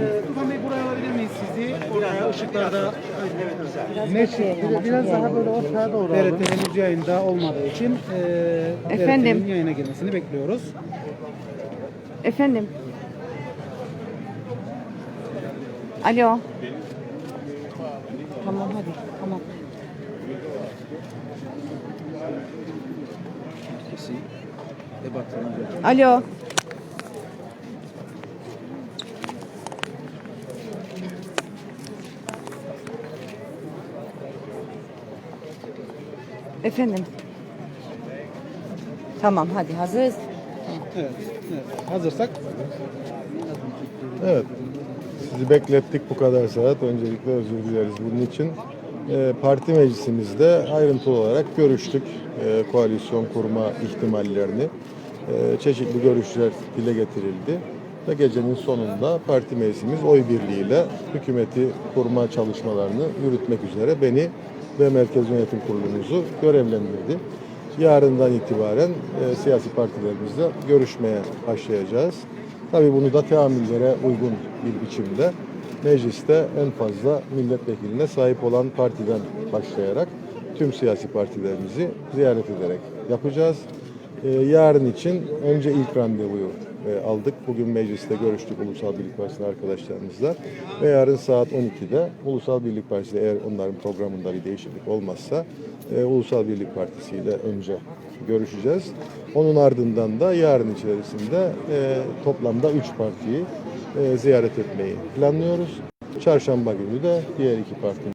Ee, Tufan Bey buraya alabilir miyiz sizi? Oraya ışıklarda Ne şey? Biraz daha böyle ortaya doğru alın. TRT henüz yayında olmadığı için e, Efendim? TRT'nin yayına girmesini bekliyoruz. Efendim. Alo. Tamam hadi. Tamam. Alo. Efendim. Tamam hadi hazırız. Evet, evet. Hazırsak Evet. Sizi beklettik bu kadar saat. Öncelikle özür dileriz bunun için. Ee, parti meclisimizde ayrıntılı olarak görüştük. Ee, koalisyon kurma ihtimallerini. Ee, çeşitli görüşler dile getirildi. Ve gecenin sonunda parti meclisimiz oy birliğiyle hükümeti kurma çalışmalarını yürütmek üzere beni ve Merkez Yönetim Kurulumuzu görevlendirdi. Yarından itibaren e, siyasi partilerimizle görüşmeye başlayacağız. Tabii bunu da teamüllere uygun bir biçimde mecliste en fazla milletvekiline sahip olan partiden başlayarak tüm siyasi partilerimizi ziyaret ederek yapacağız. Ee, yarın için önce ilk randevuyu e, aldık. Bugün mecliste görüştük Ulusal Birlik Partisi arkadaşlarımızla. Ve yarın saat 12'de Ulusal Birlik Partisi eğer onların programında bir değişiklik olmazsa e, Ulusal Birlik Partisi ile önce görüşeceğiz. Onun ardından da yarın içerisinde e, toplamda 3 partiyi ziyaret etmeyi planlıyoruz. Çarşamba günü de diğer iki parti